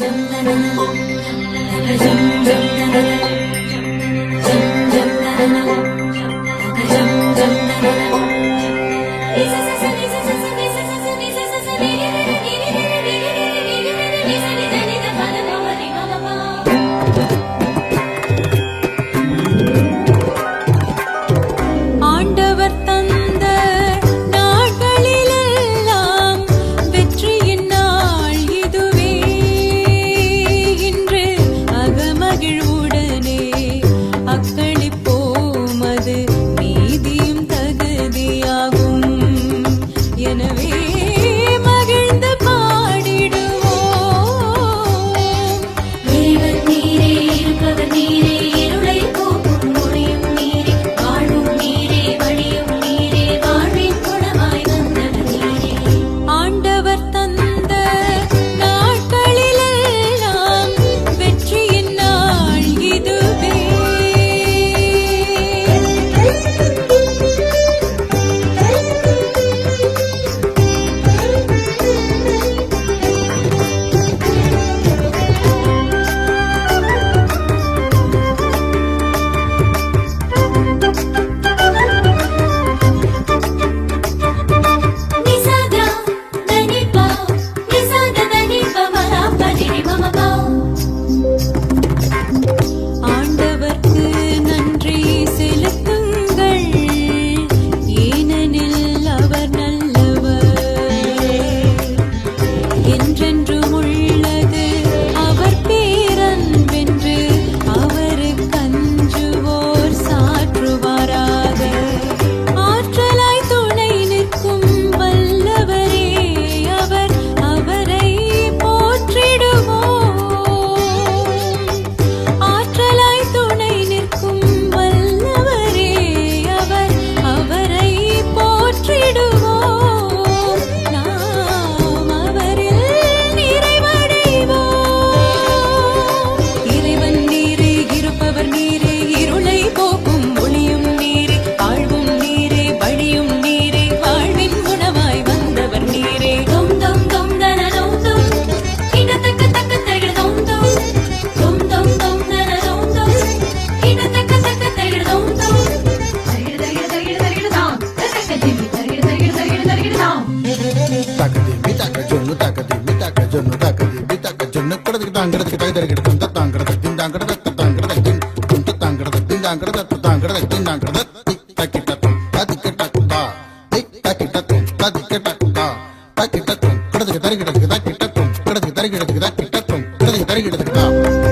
It's a என்றென்றும் தாங்கிறத தாங்கிறத தாங்கிறத திக் தக்கிட்டத்தும் ததி கிட்டத்துந்தா திக் தக்கிட்டத்தும் ததி கிட்டத்துந்தா தக்கிட்டத்தும் கிடதுக்கு தருகிடதுக்கு தக்கிட்டத்தும் கிடதுக்கு தருகிடதுக்கு தக்கிட்டத்தும் கிடதுக்கு தருகிடதுக்கு தான்